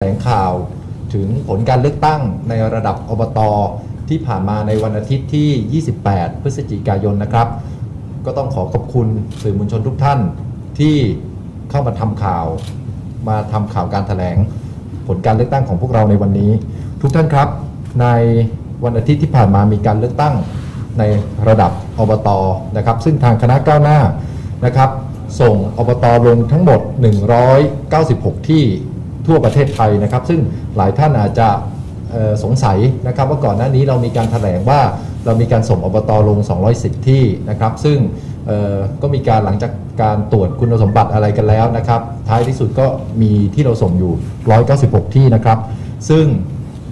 แถลงข่าวถึงผลการเลือกตั้งในระดับอบตที่ผ่านมาในวันอาทิตย์ที่ 28 พฤศจิกายนนะครับ ก็ต้องขอขอบคุณสื่อมวลชนทุกท่านที่เข้ามาทำข่าว มาทำข่าวการแถลงผลการเลือกตั้งของพวกเราในวันนี้ ทุกท่านครับ ในวันอาทิตย์ที่ผ่านมามีการเลือกตั้งในระดับอบตนะครับ ซึ่งทางคณะก้าวหน้านะครับ ส่งอบตลงทั้งหมด 196 ที่ ทั่วประเทศไทยนะครับ ซึ่งหลายท่านอาจจะสงสัยนะครับว่าก่อนหน้านี้เรามีการแถลงว่าเรามีการส่งอบตลง 210 ที่นะครับ ซึ่งก็มีการหลังจากการตรวจคุณสมบัติอะไรกันแล้วนะครับ ท้ายที่สุดก็มีที่เราส่งอยู่ 196 ที่นะครับ ซึ่ง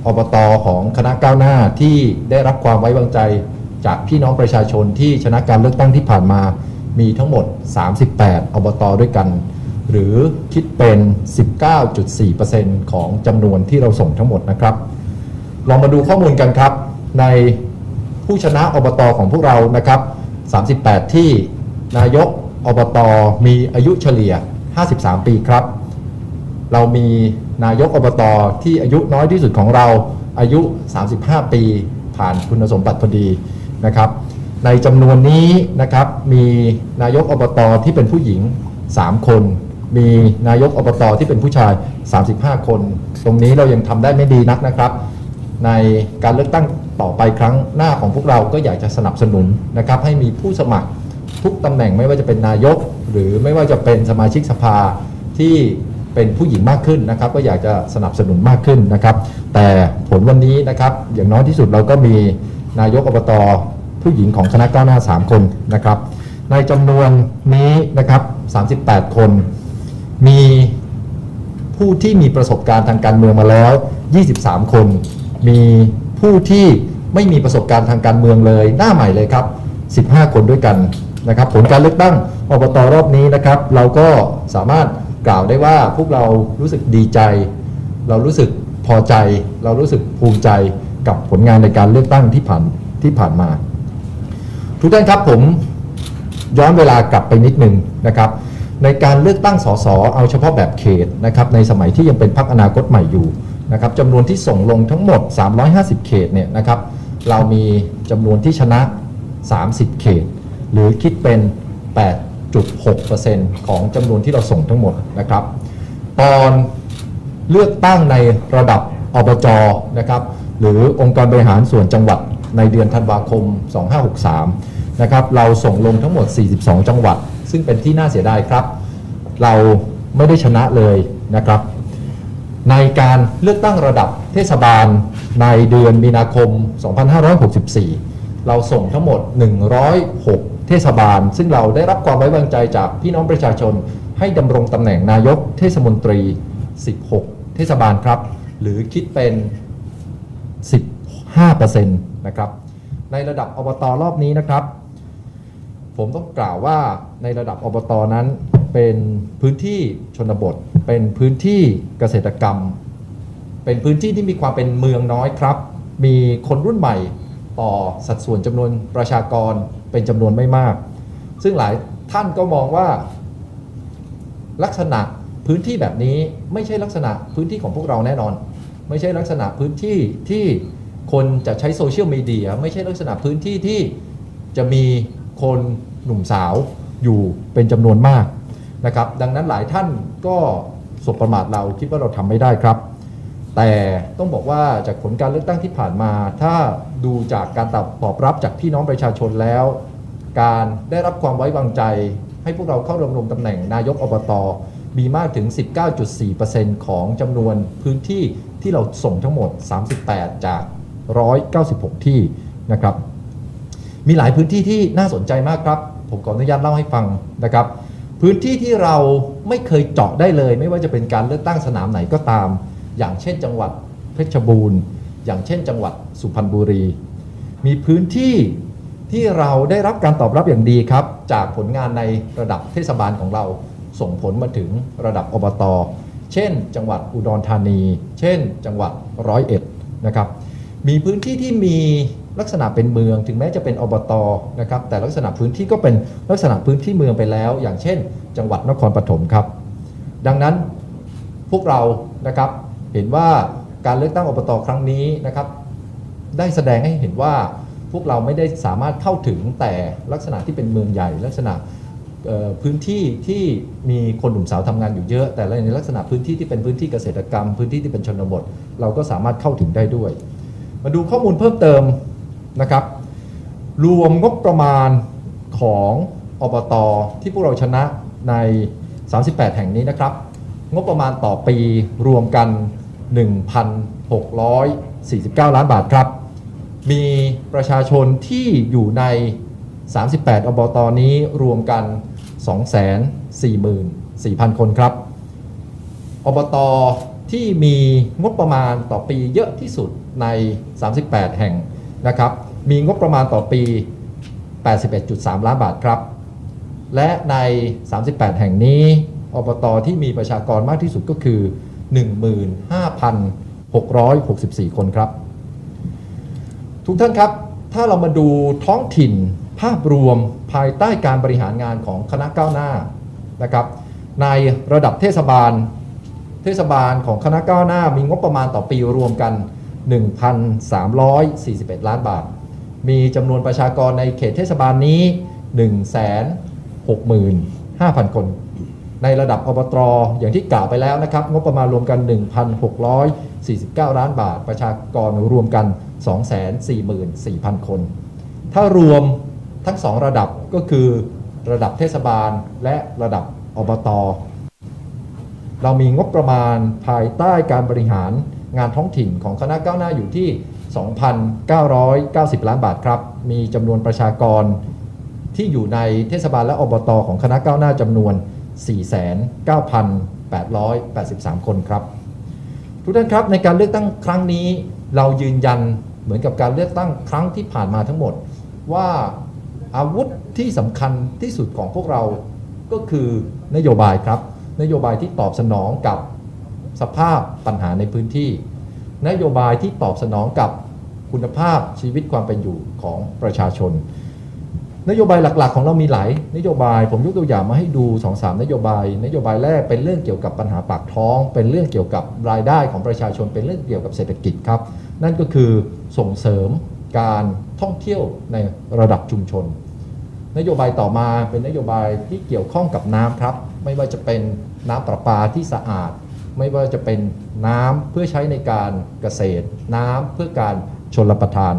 อบตของคณะก้าวหน้าที่ได้รับความไว้วางใจจากพี่น้องประชาชนที่ชนะการเลือกตั้งที่ผ่านมามีทั้งหมด 38 อบตด้วยกัน หรือคิดเป็น 19.4%ของจำนวนที่เราส่งทั้งหมดนะครับ ลองมาดูข้อมูลกันครับ ในผู้ชนะอบตของพวกเรานะครับ 38 ที่นายกอบตมีอายุเฉลี่ย 53 ปีครับ เรามีนายกอบตที่อายุน้อยที่สุดของเราอายุ 35 ปี ผ่านคุณสมบัติพอดีนะครับ ในจำนวนนี้นะครับมีนายกอบตที่เป็นผู้หญิง 3 คน มีนายกอบตที่เป็นผู้ชาย 35 คน ตรงนี้เรายังทำได้ไม่ดีนักนะครับ ในการเลือกตั้งต่อไปครั้งหน้าของพวกเราก็อยากจะสนับสนุนนะครับ ให้มีผู้สมัครทุกตำแหน่งไม่ว่าจะเป็นนายก หรือไม่ว่าจะเป็นสมาชิกสภาที่เป็นผู้หญิงมากขึ้นนะครับ ก็อยากจะสนับสนุนมากขึ้นนะครับ แต่ผลวันนี้นะครับ อย่างน้อยที่สุดเราก็มีนายกอบตผู้หญิงของคณะก้าวหน้า 3 คนนะครับ ในจำนวนนี้นะครับ 38 คน มีผู้ที่มีประสบการณ์ทางการเมืองมาแล้ว 23 คน มีผู้ที่ไม่มีประสบการณ์ทางการเมืองเลย หน้าใหม่เลยครับ 15 คนด้วยกันนะครับผลการเลือกตั้งอบตรอบนี้นะครับ เราก็สามารถกล่าวได้ว่าพวกเรารู้สึกดีใจ เรารู้สึกพอใจ เรารู้สึกภูมิใจกับผลงานในการเลือกตั้งที่ผ่านที่ผ่านมา ทุกท่านครับผมย้อนเวลากลับไปนิดหนึ่งนะครับ ในการเลือกตั้งสสเอาเฉพาะแบบเขตนะครับในสมัยที่ยังเป็นพรรคอนาคตใหม่อยู่นะครับจำนวนที่ส่งลงทั้งหมด 350 เขตเนี่ยนะครับเรามีจำนวนที่ชนะ 30 เขต หรือคิดเป็น 8.6%ของจำนวนที่เราส่งทั้งหมดนะครับ ตอนเลือกตั้งในระดับอบจนะครับหรือองค์การบริหารส่วนจังหวัดในเดือนธันวาคม 2563 นะครับ เราส่งลงทั้งหมด 42 จังหวัด ซึ่งเป็นที่น่าเสียดายครับ เราไม่ได้ชนะเลยนะครับ ในการเลือกตั้งระดับเทศบาลในเดือนมีนาคม 2564 เราส่งทั้งหมด 106 เทศบาล ซึ่งเราได้รับความไว้วางใจจากพี่น้องประชาชน ให้ดำรงตำแหน่งนายกเทศมนตรี 16 เทศบาลครับ หรือคิดเป็น 15%นะครับ ในระดับอบตรอบนี้นะครับ ผมต้องกล่าวว่าในระดับอบตนั้นเป็นพื้นที่ชนบท เป็นพื้นที่เกษตรกรรม เป็นพื้นที่ที่มีความเป็นเมืองน้อยครับ มีคนรุ่นใหม่ต่อสัดส่วนจำนวนประชากรเป็นจำนวนไม่มาก ซึ่งหลายท่านก็มองว่า ลักษณะพื้นที่แบบนี้ไม่ใช่ลักษณะพื้นที่ของพวกเราแน่นอน ไม่ใช่ลักษณะพื้นที่ที่คนจะใช้โซเชียลมีเดียไม่ใช่ลักษณะพื้นที่ที่จะมี คนหนุ่มสาวอยู่เป็นจำนวนมากนะครับ ดังนั้นหลายท่านก็สบประมาทเราคิดว่าเราทำไม่ได้ครับ แต่ต้องบอกว่าจากผลการเลือกตั้งที่ผ่านมา ถ้าดูจากการตอบตอบรับจากพี่น้องประชาชนแล้ว การได้รับความไว้วางใจ ให้พวกเราเข้าดำรงตำแหน่งนายกอบตมีมากถึง 19.4%ของจำนวนพื้นที่ที่เราส่งทั้งหมด 38 จาก 196 ที่นะครับ มีหลายพื้นที่ที่น่าสนใจมากครับ ผมขออนุญาตเล่าให้ฟังนะครับ พื้นที่ที่เราไม่เคยเจาะได้เลย ไม่ว่าจะเป็นการเลือกตั้งสนามไหนก็ตาม อย่างเช่น จังหวัดเพชรบูรณ์ อย่างเช่น จังหวัดสุพรรณบุรี มีพื้นที่ที่เราได้รับการตอบรับอย่างดีครับ จากผลงานในระดับเทศบาลของเราส่งผลมาถึงระดับอบต เช่น จังหวัดอุดรธานี เช่น จังหวัดร้อยเอ็ดนะครับ มีพื้นที่ที่มี ลักษณะเป็นเมืองถึงแม้จะเป็นอบตนะครับแต่ลักษณะพื้นที่ก็เป็นลักษณะพื้นที่เมืองไปแล้ว อย่างเช่น จังหวัดนครปฐมครับ ดังนั้นพวกเรานะครับเห็นว่าการเลือกตั้งอบตครั้งนี้นะครับได้แสดงให้เห็นว่าพวกเราไม่ได้สามารถเข้าถึงแต่ลักษณะที่เป็นเมืองใหญ่ ลักษณะพื้นที่ที่มีคนหนุ่มสาวทำงานอยู่เยอะ แต่ในลักษณะพื้นที่ที่เป็นพื้นที่เกษตรกรรม พื้นที่ที่เป็นชนบท เราก็สามารถเข้าถึงได้ด้วย มาดูข้อมูลเพิ่มเติม นะครับ รวมงบประมาณของอบตที่พวกเราชนะใน 38 แห่งนี้นะครับ งบประมาณต่อปีรวมกัน 1,649 ล้านบาทครับ มีประชาชนที่อยู่ใน 38 อบตนี้รวมกัน 244,000 คนครับ อบตที่มีงบประมาณต่อปีเยอะที่สุดใน 38 แห่ง นะครับ มีงบประมาณต่อปี 81.3 ล้านบาทครับ และใน 38 แห่งนี้อบตที่มีประชากรมากที่สุดก็คือ 15,664 คนครับ ทุกท่านครับ ถ้าเรามาดูท้องถิ่นภาพรวมภายใต้การบริหารงานของคณะก้าวหน้านะครับ ในระดับเทศบาล เทศบาลของคณะก้าวหน้ามีงบประมาณต่อปีรวมกัน 1,341 ล้านบาท มีจำนวนประชากรในเขตเทศบาลนี้ 165,000 คน ในระดับอบตรอย่างที่กล่าวไปแล้วนะครับ งบประมาณรวมกัน 1,649 ล้านบาท ประชากรรวมกัน 244,000 คน ถ้ารวมทั้งสองระดับก็คือระดับเทศบาลและระดับอบต เรามีงบประมาณภายใต้การบริหาร งานท้องถิ่นของคณะก้าวหน้าอยู่ที่ 2,990 ล้านบาทครับ มีจำนวนประชากรที่อยู่ในเทศบาลและอบตของคณะก้าวหน้าจำนวน 49,883 คนครับ ทุกท่านครับในการเลือกตั้งครั้งนี้เรายืนยันเหมือนกับการเลือกตั้งครั้งที่ผ่านมาทั้งหมด ว่าอาวุธที่สำคัญที่สุดของพวกเราก็คือนโยบายครับ นโยบายที่ตอบสนองกับ สภาพปัญหาในพื้นที่ นโยบายที่ตอบสนองกับคุณภาพชีวิตความเป็นอยู่ของประชาชน นโยบายหลัก ๆ ของเรามีหลายนโยบายผมยกตัวอย่างมาให้ดู2อสนโยบาย นโยบายแรกเป็นเรื่องเกี่ยวกับปัญหาปากท้อง เป็นเรื่องเกี่ยวกับรายได้ของประชาชน เป็นเรื่องเกี่ยวกับเศรษฐกิจครับ นั่นก็คือส่งเสริมการท่องเที่ยวในระดับชุมชน นโยบายต่อมาเป็นนโยบายที่เกี่ยวข้องกับน้ำครับ ไม่ว่าจะเป็นน้ำประปาที่สะอาด ไม่ว่าจะเป็นน้ำเพื่อใช้ในการเกษตร น้ำเพื่อการชนรับประทาน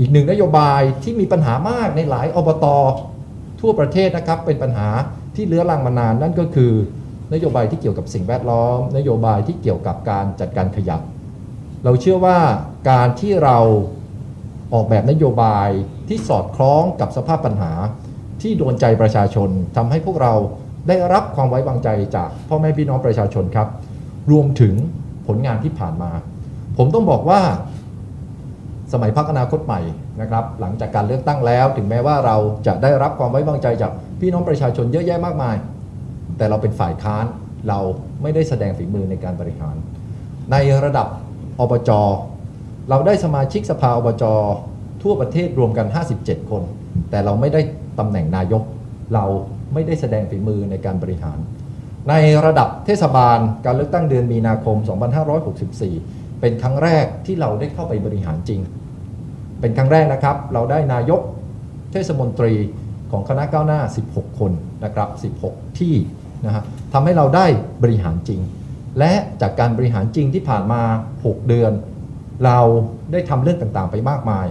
อีกหนึ่งนโยบายที่มีปัญหามากในหลายอบตทั่วประเทศนะครับเป็นปัญหาที่เลื้อรังมานานนั่นก็คือนโยบายที่เกี่ยวกับสิ่งแวดล้อม นโยบายที่เกี่ยวกับการจัดการขยะเราเชื่อว่าการที่เราออกแบบนโยบายที่สอดคล้องกับสภาพปัญหาที่โดนใจประชาชนทำให้พวกเรา ได้รับความไว้วางใจจากพ่อแม่พี่น้องประชาชนครับ รวมถึงผลงานที่ผ่านมา ผมต้องบอกว่า สมัยพักอนาคตใหม่นะครับ หลังจากการเลือกตั้งแล้ว ถึงแม้ว่าเราจะได้รับความไว้วางใจจากพี่น้องประชาชนเยอะแยะมากมาย แต่เราเป็นฝ่ายค้านเราไม่ได้แสดงฝีมือในการบริหาร ในระดับอบจเราได้สมาชิกสภาอบจทั่วประเทศรวมกัน 57 คน แต่เราไม่ได้ตำแหน่งนายกเรา ไม่ได้แสดงฝีมือในการบริหาร ในระดับเทศบาลการเลือกตั้งเดือนมีนาคม 2564 เป็นครั้งแรกที่เราได้เข้าไปบริหารจริง เป็นครั้งแรกนะครับ เราได้นายกเทศมนตรีของคณะก้าวหน้า 16 คนนะครับ 16 ที่นะฮะทำให้เราได้บริหารจริง และจากการบริหารจริงที่ผ่านมา 6 เดือน เราได้ทำเรื่องต่างๆ ไปมากมาย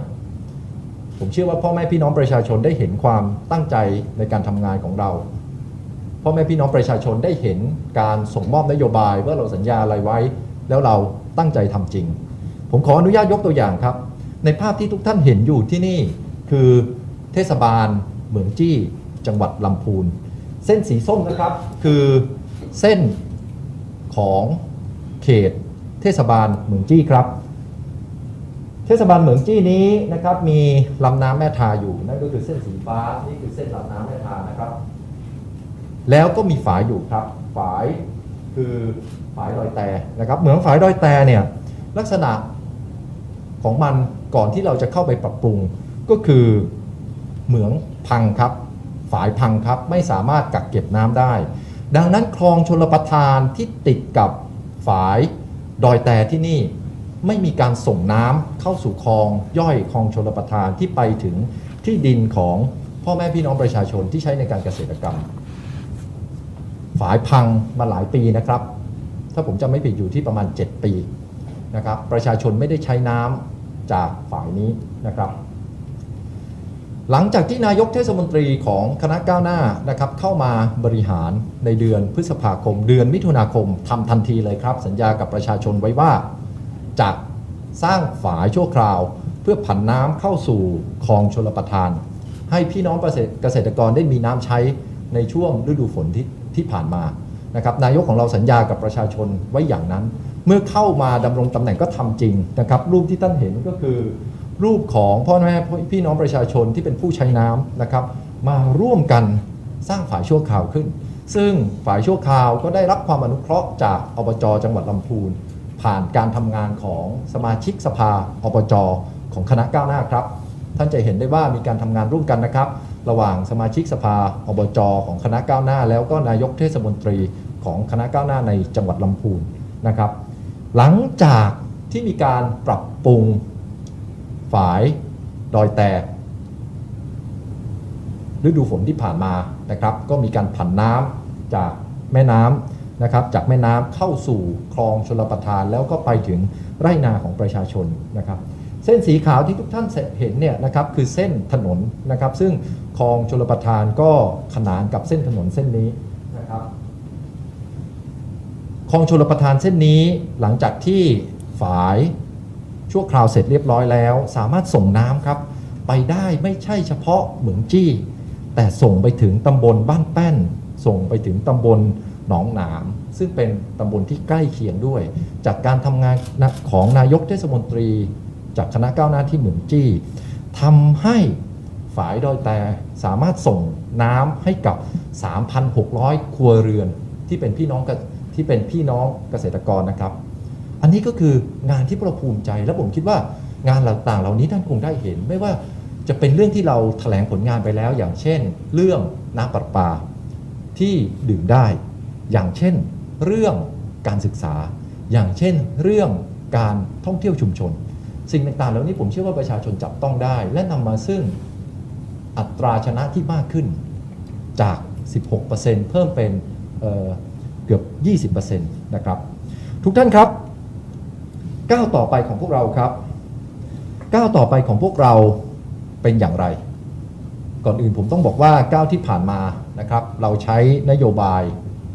ผมเชื่อว่าพ่อแม่พี่น้องประชาชนได้เห็นความตั้งใจในการทำงานของเรา พ่อแม่พี่น้องประชาชนได้เห็นการส่งมอบนโยบายว่าเราสัญญาอะไรไว้ แล้วเราตั้งใจทำจริง ผมขออนุญาตยกตัวอย่างครับ ในภาพที่ทุกท่านเห็นอยู่ที่นี่คือเทศบาลเหมืองจี้ จังหวัดลำพูน เส้นสีส้มนะครับคือเส้นของเขตเทศบาลเหมืองจี้ครับ เทศบาลเหมืองจี้นี้นะครับมีลำน้ำแม่ทาอยู่นั่นก็คือเส้นสีฟ้านี่คือเส้นลำน้ำแม่ทานะครับ แล้วก็มีฝายอยู่ครับ ฝายคือฝายดอยแต่นะครับ เหมืองฝายดอยแต่เนี่ยลักษณะของมันก่อนที่เราจะเข้าไปปรับปรุง ก็คือเหมืองพังครับ ฝายพังครับไม่สามารถกักเก็บน้ำได้ ดังนั้นคลองชลประทานที่ติดกับฝายดอยแต่ที่นี่ ไม่มีการส่งน้ำเข้าสู่คลองย่อยคลองชลประทานที่ไปถึงที่ดินของพ่อแม่พี่น้องประชาชนที่ใช้ในการเกษตรกรรม ฝายพังมาหลายปีนะครับ ถ้าผมจำไม่ผิดอยู่ที่ประมาณ 7 ปีนะครับ ประชาชนไม่ได้ใช้น้ำจากฝ่ายนี้นะครับ หลังจากที่นายกเทศมนตรีของคณะก้าวหน้านะครับ เข้ามาบริหารในเดือนพฤษภาคม เดือนมิถุนาคมทำทันทีเลยครับ สัญญากับประชาชนไว้ว่า จะสร้างฝายชั่วคราว เพื่อผันน้ำเข้าสู่คลองชลประทาน ให้พี่น้องเกษตรกรได้มีน้ำใช้ในช่วงฤดูฝนที่ที่ผ่านมานะครับนายกของเราสัญญากับประชาชนไว้อย่างนั้น เมื่อเข้ามาดำรงตำแหน่งก็ทำจริงนะครับรูปที่ท่านเห็นก็คือ รูปของพ่อแม่พี่น้องประชาชนที่เป็นผู้ใช้น้ำนะครับมาร่วมกันสร้างฝ่ายชั่วคราวขึ้น ซึ่งฝ่ายชั่วคราวก็ได้รับความอนุเคราะห์จากอบจจังหวัดลำพูน ผ่านการทำงานของสมาชิกสภาอบจของคณะก้าวหน้าครับ ท่านจะเห็นได้ว่ามีการทำงานร่วมกันนะครับ ระหว่างสมาชิกสภาอบจของคณะก้าวหน้า แล้วก็นายกเทศมนตรีของคณะก้าวหน้าในจังหวัดลำพูนนะครับ หลังจากที่มีการปรับปรุงฝายดอยแตกฤดูฝนที่ผ่านมานะครับ ก็มีการผันน้ำจากแม่น้ำ นะครับจากแม่น้ำเข้าสู่คลองชลประทาน แล้วก็ไปถึงไร่นาของประชาชนนะครับเส้นสีขาวที่ทุกท่านเห็นเนี่ยนะครับคือเส้นถนนนะครับ ซึ่งคลองชลประทานก็ขนานกับเส้นถนนเส้นนี้นะครับคลองชลประทานเส้นนี้หลังจากที่ฝายชั่วคราวเสร็จเรียบร้อยแล้ว สามารถส่งน้ำครับ ไปได้ไม่ใช่เฉพาะเหมืองจี้ แต่ส่งไปถึงตำบลบ้านแป้น ส่งไปถึงตำบล หนองหนาม ซึ่งเป็นตำบลที่ใกล้เคียงด้วย จากการทำงานของนายกเทศมนตรี จากคณะก้าวหน้าที่เหมืองจี้ทำให้ฝายดอยแต่สามารถส่งน้ำให้กับ 3,600 ครัวเรือนที่เป็นพี่น้องที่เป็นพี่น้องเกษตรกรนะครับ อันนี้ก็คืองานที่พวกเราภูมิใจและผมคิดว่างานต่างๆ เหล่านี้ท่านคงได้เห็น ไม่ว่าจะเป็นเรื่องที่เราแถลงผลงานไปแล้ว อย่างเช่น เรื่องน้ำประปาที่ดื่มได้ อย่างเช่น เรื่องการศึกษา อย่างเช่น เรื่องการท่องเที่ยวชุมชน สิ่งต่างๆ เหล่านี้ผมเชื่อว่าประชาชนจับต้องได้ และนำมาซึ่งอัตราชนะที่มากขึ้นจาก 16%เพิ่มเป็นเอ่อเกือบ 20%นะครับ ทุกท่านครับก้าวต่อไปของพวกเราครับก้าวต่อไปของพวกเราเป็นอย่างไร ก่อนอื่นผมต้องบอกว่าก้าวที่ผ่านมานะครับ เราใช้นโยบาย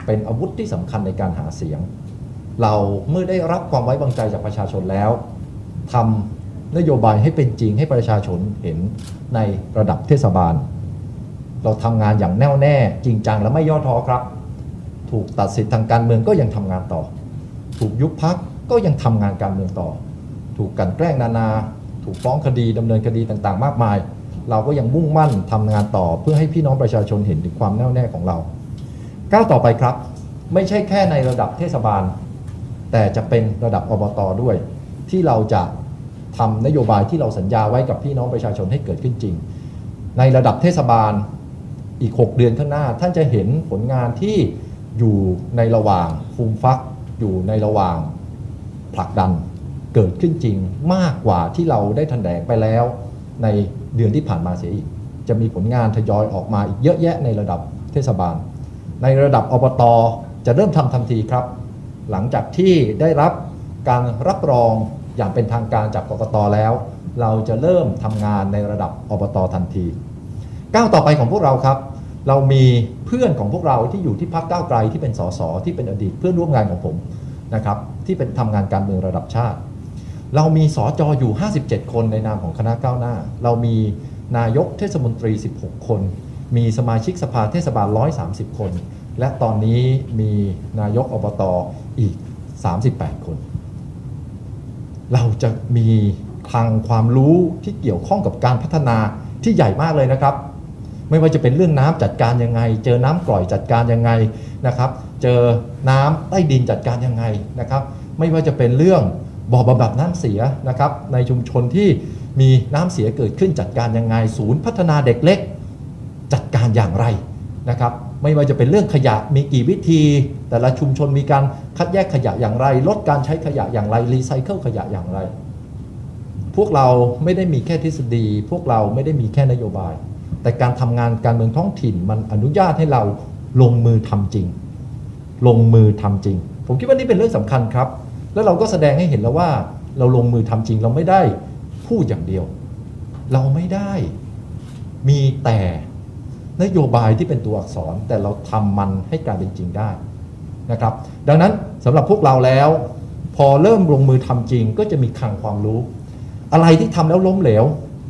เป็นอาวุธที่สำคัญในการหาเสียง เราเมื่อได้รับความไว้วางใจจากประชาชนแล้วทำนโยบายให้เป็นจริงให้ประชาชนเห็นในระดับเทศบาล เราทำงานอย่างแน่วแน่ จริงจังและไม่ย่อท้อครับ ถูกตัดสิทธิ์ทางการเมืองก็ยังทำงานต่อ ถูกยุบพักก็ยังทำงานการเมืองต่อ ถูกกันแกล้งนานา ถูกฟ้องคดีดำเนินคดีต่างๆ มากมาย เราก็ยังมุ่งมั่นทำงานต่อเพื่อให้พี่น้องประชาชนเห็นถึงความแน่วแน่ของเรา ก้าวต่อไปครับ ไม่ใช่แค่ในระดับเทศบาล แต่จะเป็นระดับอบตด้วย ที่เราจะทำนโยบายที่เราสัญญาไว้กับพี่น้องประชาชนให้เกิดขึ้นจริง ในระดับเทศบาลอีก 6 เดือนข้างหน้า ท่านจะเห็นผลงานที่อยู่ในระหว่างฟูมฟัก อยู่ในระหว่างผลักดันเกิดขึ้นจริงมากกว่าที่เราได้แถลงไปแล้ว ในเดือนที่ผ่านมาเสียอีก จะมีผลงานทยอยออกมาอีกเยอะแยะในระดับเทศบาล ในระดับอบตจะเริ่มทำทันทีครับ หลังจากที่ได้รับการรับรองอย่างเป็นทางการจากกกตแล้ว เราจะเริ่มทำงานในระดับอบตทันทีก้าวต่อไปของพวกเราครับ เรามีเพื่อนของพวกเราที่อยู่ที่พักก้าวไกลที่เป็นสสที่เป็นอดีตเพื่อนร่วมงานของผมนะครับที่เป็นทำงานการเมืองระดับชาติ เรามีสอจออยู่ 57 คนในนามของคณะก้าวหน้า เรามีนายกเทศมนตรี 16 คน มีสมาชิกสภาเทศบาล 130 คน และตอนนี้มีนายกอบตอีก 38 คน เราจะมีคลังความรู้ที่เกี่ยวข้องกับการพัฒนาที่ใหญ่มากเลยนะครับ ไม่ว่าจะเป็นเรื่องน้ำจัดการยังไง เจอน้ำกร่อยจัดการยังไงนะครับ เจอน้ำใต้ดินจัดการยังไงนะครับ ไม่ว่าจะเป็นเรื่องบ่อบำบัดน้ำเสียนะครับ ในชุมชนที่มีน้ำเสียเกิดขึ้นจัดการยังไง ศูนย์พัฒนาเด็กเล็ก จัดการอย่างไรนะครับไม่ว่าจะเป็นเรื่องขยะมีกี่วิธี แต่ละชุมชนมีการคัดแยกขยะอย่างไร ลดการใช้ขยะอย่างไรรีไซเคิลขยะอย่างไร พวกเราไม่ได้มีแค่ทฤษฎี พวกเราไม่ได้มีแค่นโยบาย แต่การทำงานการเมืองท้องถิ่นมันอนุญาตให้เราลงมือทำจริง ลงมือทำจริง ผมคิดว่านี่เป็นเรื่องสำคัญครับ แล้วเราก็แสดงให้เห็นแล้วว่าเราลงมือทำจริงเราไม่ได้พูดอย่างเดียว เราไม่ได้มีแต่ นโยบายที่เป็นตัวอักษร แต่เราทำมันให้กลายเป็นจริงได้นะครับ ดังนั้นสำหรับพวกเราแล้ว พอเริ่มลงมือทำจริง ก็จะมีคลังความรู้ อะไรที่ทำแล้วล้มเหลว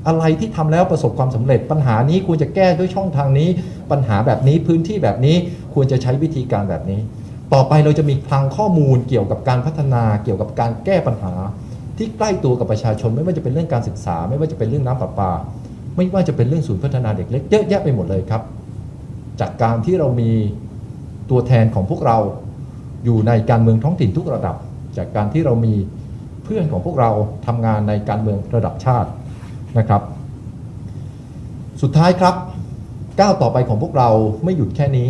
อะไรที่ทำแล้วประสบความสำเร็จ ปัญหานี้ควรจะแก้ด้วยช่องทางนี้ ปัญหาแบบนี้พื้นที่แบบนี้ควรจะใช้วิธีการแบบนี้ ต่อไปเราจะมีคลังข้อมูลเกี่ยวกับการพัฒนาเกี่ยวกับการแก้ปัญหา ที่ใกล้ตัวกับประชาชนไม่ว่าจะเป็นเรื่องการศึกษา ไม่ว่าจะเป็นเรื่องน้ำประปา ไม่ว่าจะเป็นเรื่องศูนย์พัฒนาเด็กเล็กเยอะแยะไปหมดเลยครับ จากการที่เรามีตัวแทนของพวกเราอยู่ในการเมืองท้องถิ่นทุกระดับ จากการที่เรามีเพื่อนของพวกเราทำงานในการเมืองระดับชาตินะครับ สุดท้ายครับก้าวต่อไปของพวกเราไม่หยุดแค่นี้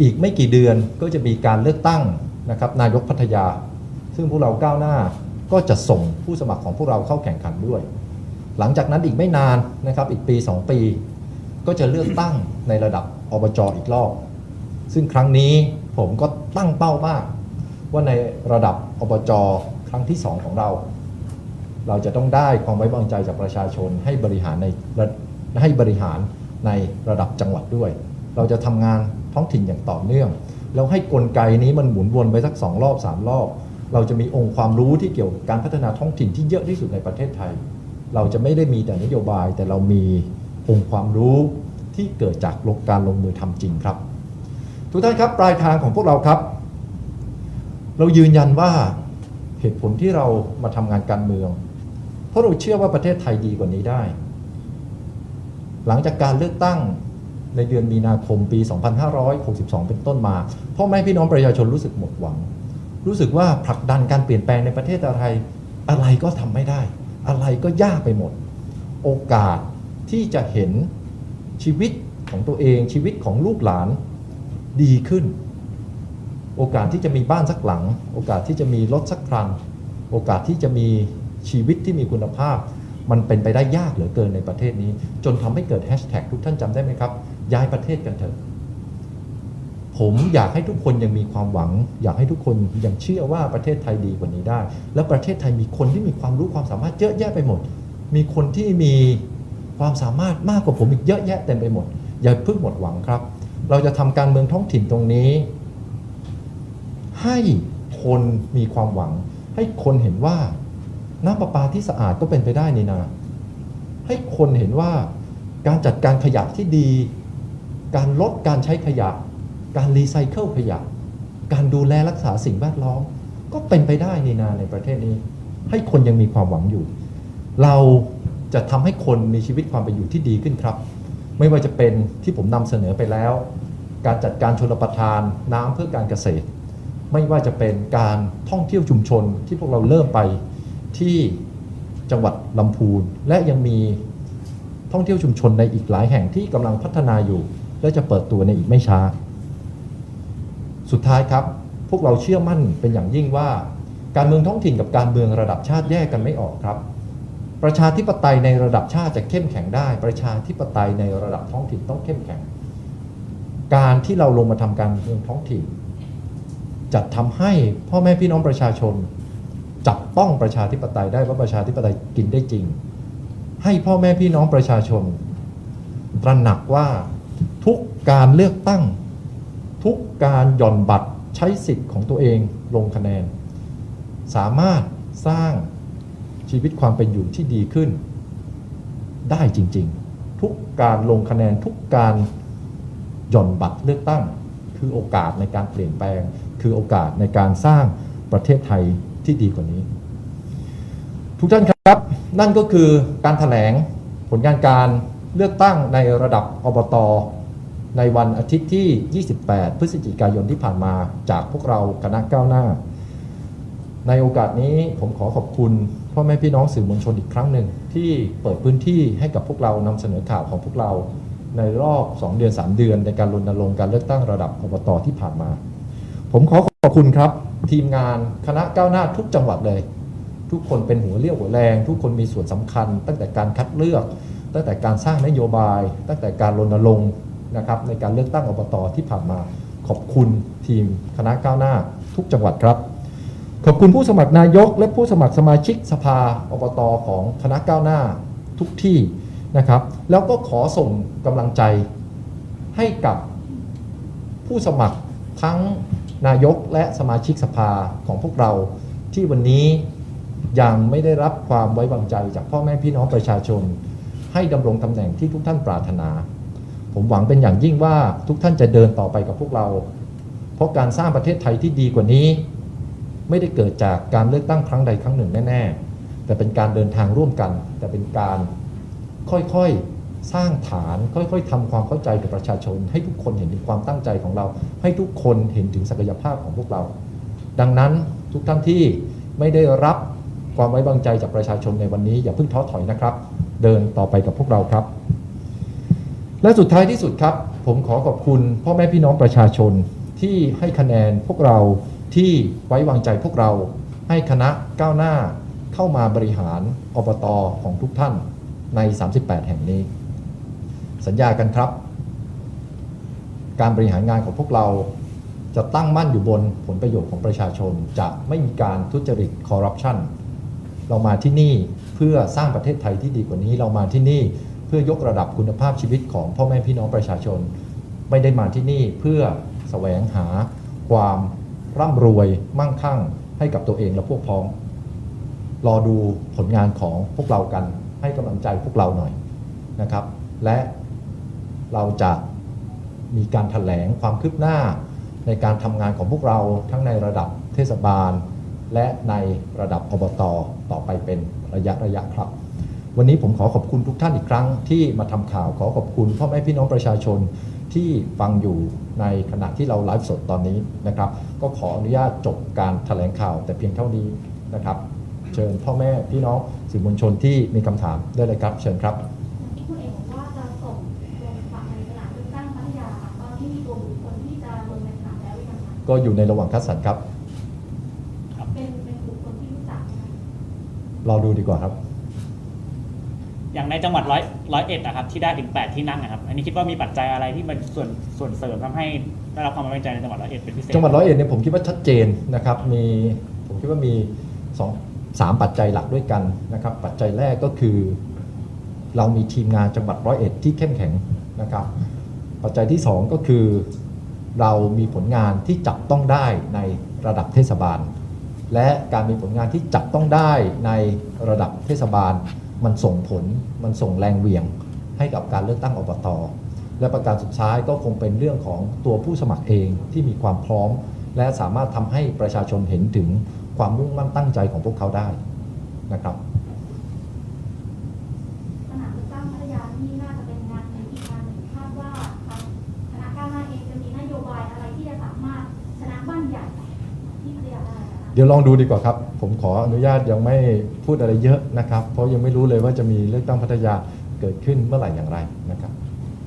อีกไม่กี่เดือนก็จะมีการเลือกตั้งนะครับนายกพัทยา ซึ่งพวกเราก้าวหน้าก็จะส่งผู้สมัครของพวกเราเข้าแข่งขันด้วย หลังจากนั้นอีกไม่นานนะครับอีกปี 2 ปี ก็จะเลือกตั้งในระดับอบจอีกรอบ ซึ่งครั้งนี้ผมก็ตั้งเป้ามาก ว่าในระดับอบจครั้งที่ 2 ของเรา เราจะต้องได้ความไว้วางใจจากประชาชนให้บริหารในระให้บริหารในระดับจังหวัดด้วย เราจะทำงานท้องถิ่นอย่างต่อเนื่อง แล้วให้กลไกนี้มันหมุนวนไปสักสองรอบสามรอบ เราจะมีองค์ความรู้ที่เกี่ยวกับการพัฒนาท้องถิ่นที่เยอะที่สุดในประเทศไทย เราจะไม่ได้มีแต่นโยบาย แต่เรามีองค์ความรู้ที่เกิดจากการลงมือทำจริงครับ ทุกท่านครับปลายทางของพวกเราครับ เรายืนยันว่าเหตุผลที่เรามาทำงานการเมือง เพราะเราเชื่อว่าประเทศไทยดีกว่านี้ได้ หลังจากการเลือกตั้งในเดือนมีนาคมปี 2562 เป็นต้นมาพ่อแม่พี่น้องประชาชนรู้สึกหมดหวัง รู้สึกว่าผลักดันการเปลี่ยนแปลงในประเทศไทยอะไรก็ทำไม่ได้ อะไรก็ยากไปหมด โอกาสที่จะเห็นชีวิตของตัวเองชีวิตของลูกหลานดีขึ้น โอกาสที่จะมีบ้านสักหลัง โอกาสที่จะมีรถสักคันโอกาสที่จะมีชีวิตที่มีคุณภาพ มันเป็นไปได้ยากเหลือเกินในประเทศนี้ จนทำให้เกิดแฮชแท็กทุกท่านจำได้ไหมครับ ย้ายประเทศกันเถอะ ผมอยากให้ทุกคนยังมีความหวัง อยากให้ทุกคนยังเชื่อว่าประเทศไทยดีกว่านี้ได้ และประเทศไทยมีคนที่มีความรู้ความสามารถเยอะแยะไปหมด มีคนที่มีความสามารถมากกว่าผมอีกเยอะแยะเต็มไปหมด อย่าเพิ่งหมดหวังครับ เราจะทำการเมืองท้องถิ่นตรงนี้ ให้คนมีความหวัง ให้คนเห็นว่าน้ำประปาที่สะอาดก็เป็นไปได้นี่นาให้คนเห็นว่าการจัดการขยะที่ดี การลดการใช้ขยะ การรีไซเคิลขยะ การดูแลรักษาสิ่งแวดล้อม ก็เป็นไปได้ในนาในประเทศนี้ ให้คนยังมีความหวังอยู่ เราจะทำให้คนมีชีวิตความเป็นอยู่ที่ดีขึ้นครับ ไม่ว่าจะเป็นที่ผมนำเสนอไปแล้ว การจัดการชลประทานน้ำเพื่อการเกษตร ไม่ว่าจะเป็นการท่องเที่ยวชุมชนที่พวกเราเริ่มไปที่จังหวัดลำพูน และยังมีท่องเที่ยวชุมชนในอีกหลายแห่งที่กำลังพัฒนาอยู่ และจะเปิดตัวในอีกไม่ช้า สุดท้ายครับ พวกเราเชื่อมั่นเป็นอย่างยิ่งว่า การเมืองท้องถิ่นกับการเมืองระดับชาติแยกกันไม่ออกครับ ประชาธิปไตยในระดับชาติจะเข้มแข็งได้ ประชาธิปไตยในระดับท้องถิ่นต้องเข้มแข็ง การที่เราลงมาทำการเมืองท้องถิ่นจะทำให้พ่อแม่พี่น้องประชาชน จับต้องประชาธิปไตยได้ว่าประชาธิปไตยกินได้จริง ให้พ่อแม่พี่น้องประชาชน ตระหนักว่าทุกการเลือกตั้ง ทุกการหย่อนบัตรใช้สิทธิ์ของตัวเองลงคะแนน สามารถสร้างชีวิตความเป็นอยู่ที่ดีขึ้น ได้จริง ๆ ทุกการลงคะแนนทุกการหย่อนบัตรเลือกตั้ง คือโอกาสในการเปลี่ยนแปลง คือโอกาสในการสร้างประเทศไทยที่ดีกว่านี้ ทุกท่านครับ นั่นก็คือการถแถลงผลงานการเลือกตั้งในระดับอบต ในวันอาทิตย์ที่ 28 พฤศจิกายนที่ผ่านมาจากพวกเราคณะก้าวหน้า ในโอกาสนี้ผมขอขอบคุณพ่อแม่พี่น้องสื่อมวลชนอีกครั้งหนึ่ง ที่เปิดพื้นที่ให้กับพวกเรานำเสนอข่าวของพวกเรา ในรอบ 2 เดือน 3 เดือน ในการรณรงค์การเลือกตั้งระดับอบตที่ผ่านมา ผมขอขอบคุณครับ ทีมงานคณะก้าวหน้าทุกจังหวัดเลย ทุกคนเป็นหัวเรี่ยวหัวแรง ทุกคนมีส่วนสำคัญ ตั้งแต่การคัดเลือก ตั้งแต่การสร้างนโยบาย ตั้งแต่การรณรงค์ นะครับในการเลือกตั้งอบตที่ผ่านมาขอบคุณทีมคณะก้าวหน้าทุกจังหวัดครับ ขอบคุณผู้สมัครนายก และผู้สมัครสมาชิกสภาอบตของคณะก้าวหน้าทุกที่นะครับ แล้วก็ขอส่งกำลังใจให้กับผู้สมัครทั้งนายกและสมาชิกสภาของพวกเราที่วันนี้ยังไม่ได้รับความไว้วางใจจากพ่อแม่พี่น้องประชาชน ให้ดำรงตำแหน่งที่ทุกท่านปรารถนา ผมหวังเป็นอย่างยิ่งว่าทุกท่านจะเดินต่อไปกับพวกเรา เพราะการสร้างประเทศไทยที่ดีกว่านี้ ไม่ได้เกิดจากการเลือกตั้งครั้งใดครั้งหนึ่งแน่ ๆ แต่เป็นการเดินทางร่วมกัน แต่เป็นการค่อยๆสร้างฐาน ค่อยๆทำความเข้าใจกับประชาชน ให้ทุกคนเห็นถึงความตั้งใจของเรา ให้ทุกคนเห็นถึงศักยภาพของพวกเรา ดังนั้นทุกท่านที่ไม่ได้รับความไว้วางใจจากประชาชนในวันนี้อย่าเพิ่งท้อถอยนะครับ เดินต่อไปกับพวกเราครับ และสุดท้ายที่สุดครับ ผมขอขอบคุณพ่อแม่พี่น้องประชาชนที่ให้คะแนนพวกเราที่ไว้วางใจพวกเรา ให้คณะก้าวหน้าเข้ามาบริหารอบตของทุกท่านใน 38 แห่งนี้ สัญญากันครับ การบริหารงานของพวกเราจะตั้งมั่นอยู่บนผลประโยชน์ของประชาชน จะไม่มีการทุจริตคอร์รัปชันเรามาที่นี่เพื่อสร้างประเทศไทยที่ดีกว่านี้เรามาที่นี่ เพื่อยกระดับคุณภาพชีวิตของพ่อแม่พี่น้องประชาชน ไม่ได้มาที่นี่เพื่อแสวงหาความร่ำรวยมั่งคั่งให้กับตัวเองและพวกพ้อง รอดูผลงานของพวกเรากันให้กำลังใจพวกเราหน่อยนะครับ และเราจะมีการถแถลงความคืบหน้าในการทำงานของพวกเราทั้งในระดับเทศบาล และในระดับอบตต่อไปเป็นระยะระยะครับ วันนี้ผมขอขอบคุณทุกท่านอีกครั้งที่มาทำข่าวขอขอบคุณพ่อแม่พี่น้องประชาชนที่ฟังอยู่ในขณะที่เราไลฟ์สดตอนนี้นะครับ ก็ขออนุญาตจบการแถลงข่าวแต่เพียงเท่านี้นะครับ เชิญพ่อแม่พี่น้องสื่อมวลชนที่มีคำถามได้เลยครับ เชิญครับที่คุณเอกบอกว่าจะส่งลงฝากในสนามเลือกตั้งพัทยาค่ะตอนนี้มีตัวบุคคลที่จะลงในสนามแล้วหรือยังคะก็อยู่ในระหว่างคัดสรรครับเป็นเป็นบุคคลที่รู้จักไหมคะรอดูดีกว่าครับ อย่างในจังหวัดร้อยร้อยเอ็ดนะครับที่ได้ถึง 8 ที่นั่งนะครับอันนี้คิดว่ามีปัจจัยอะไรที่มันส่วนส่วนเสริมทำให้ได้รับความไว้วางใจในจังหวัดร้อยเอ็ดเป็นพิเศษ จังหวัดร้อยเอ็ดเนี่ยผมคิดว่าชัดเจนนะครับมีผมคิดว่ามีสองสามปัจจัยหลักด้วยกันนะครับปัจจัยแรกก็คือ เรามีทีมงานจังหวัดร้อยเอ็ดที่เข้มแข็งนะครับปัจจัยที่สองก็คือ เรามีผลงานที่จับต้องได้ในระดับเทศบาล และการมีผลงานที่จับต้องได้ในระดับเทศบาล มันส่งผลมันส่งแรงเหวี่ยงให้กับการเลือกตั้งอบตและประการสุดท้ายก็คงเป็นเรื่องของตัวผู้สมัครเองที่มีความพร้อม และสามารถทำให้ประชาชนเห็นถึงความมุ่งมั่นตั้งใจของพวกเขาได้นะครับ เดี๋ยวลองดูดีกว่าครับ ผมขออนุญาตยังไม่พูดอะไรเยอะนะครับ เพราะยังไม่รู้เลยว่าจะมีเลือกตั้งพัทยาเกิดขึ้นเมื่อไหร่อย่างไรนะครับ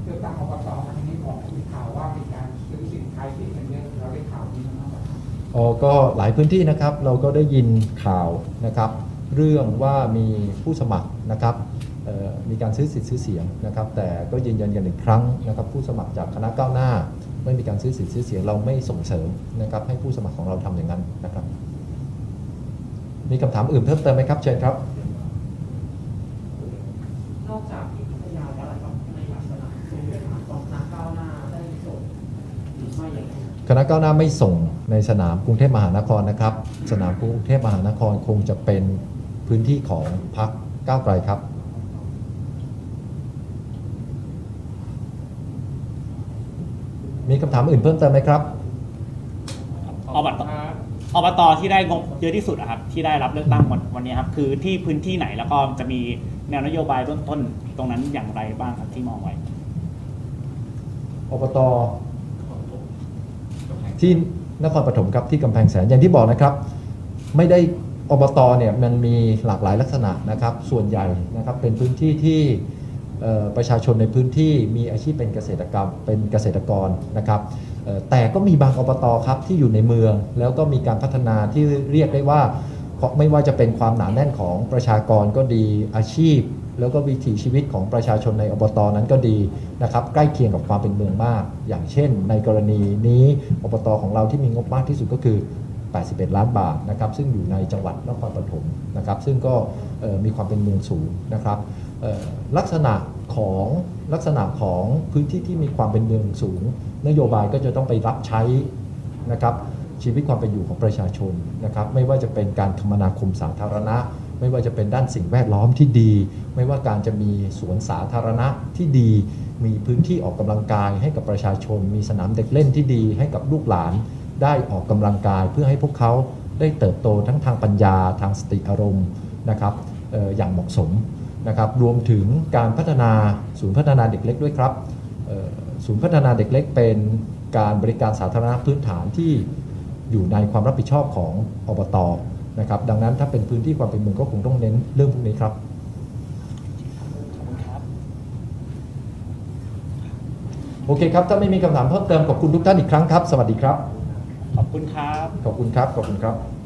เลือกตั้งอบตครั้งนี้ออกมีข่าวว่ามีการซื้อสินค้าเสียกันเยอะเราได้ข่าวนี้มั้างไหมครับอ๋อก็หลายพื้นที่นะครับ เราก็ได้ยินข่าวนะครับ เรื่องว่ามีผู้สมัครนะครับเอ่อมีการซื้อสิทธิ์ซื้อเสียงนะครับ แต่ก็ยืนยันกันอีกครั้งนะครับ ผู้สมัครจากคณะก้าวหน้า ไม่มีการซื้อสิทธิ์ซื้อเสียงเราไม่ส่งเสริมนะครับ ให้ผู้สมัครของเราทำอย่างนั้นนะครับ มีคำถามอื่นเพิ่มเติมไหมครับเชิญครับ นอกจากที่พัทยาแล้วอะไรครับในลักษณะโรงเรียนของคณะก้าวหน้าได้ส่งหรือไม่อย่างไรครับคณะก้าวหน้าไม่ส่งในสนามกรุงเทพมหานครนะครับ สนามกรุงเทพมหานครคงจะเป็นพื้นที่ของพรรคก้าวไกลครับ มีคำถามอื่นเพิ่มเติมไหมครับอบต อบตที่ได้งบเยอะที่สุดอะครับที่ได้รับเลือกตั้งวันวันนี้ครับคือที่พื้นที่ไหนแล้วก็จะมีแนวนโยบายเบื้องต้นตรงนั้นอย่างไรบ้างครับที่มองไว้ อบตที่นครปฐมครับที่กำแพงแสนอย่างที่บอกนะครับ ไม่ได้อบตเนี่ยมันมีหลากหลายลักษณะนะครับ ส่วนใหญ่นะครับเป็นพื้นที่ที่ประชาชนในพื้นที่มีอาชีพเป็นเกษตรกรรมเป็นเกษตรกรนะครับ แต่ก็มีบางอบตครับที่อยู่ในเมือง แล้วก็มีการพัฒนาที่เรียกได้ว่าไม่ว่าจะเป็นความหนาแน่นของประชากรก็ดีอาชีพ แล้วก็วิถีชีวิตของประชาชนในอบตนั้นก็ดีนะครับใกล้เคียงกับความเป็นเมืองมาก อย่างเช่น ในกรณีนี้อบตของเราที่มีงบมากที่สุดก็คือ 81 ล้านบาทนะครับซึ่งอยู่ในจังหวัดนครปฐมนะครับซึ่งก็มีความเป็นเมืองสูงนะครับลักษณะของลักษณะของพื้นที่ที่มีความเป็นเมืองสูง นโยบายก็จะต้องไปรับใช้นะครับชีวิตความเป็นอยู่ของประชาชนนะครับ ไม่ว่าจะเป็นการคมนาคมสาธารณะ ไม่ว่าจะเป็นด้านสิ่งแวดล้อมที่ดี ไม่ว่าการจะมีสวนสาธารณะที่ดี มีพื้นที่ออกกำลังกายให้กับประชาชน มีสนามเด็กเล่นที่ดี ให้กับลูกหลานได้ออกกำลังกาย เพื่อให้พวกเขาได้เติบโตทั้งทางปัญญาทางสติอารมณ์นะครับอย่างเหมาะสมนะครับ รวมถึงการพัฒนาศูนย์พัฒนาเด็กเล็กด้วยครับ ศูนย์พัฒนาเด็กเล็กเป็นการบริการสาธารณะพื้นฐานที่อยู่ในความรับผิดชอบของอบตนะครับ ดังนั้นถ้าเป็นพื้นที่ความเป็นเมืองก็คงต้องเน้นเรื่องพวกนี้ครับครับโอเคครับ ถ้าไม่มีคำถามเพิ่มเติมขอบคุณทุกท่านอีกครั้งครับ สวัสดีครับ ขอบคุณครับ ขอบคุณครับ ขอบคุณครับ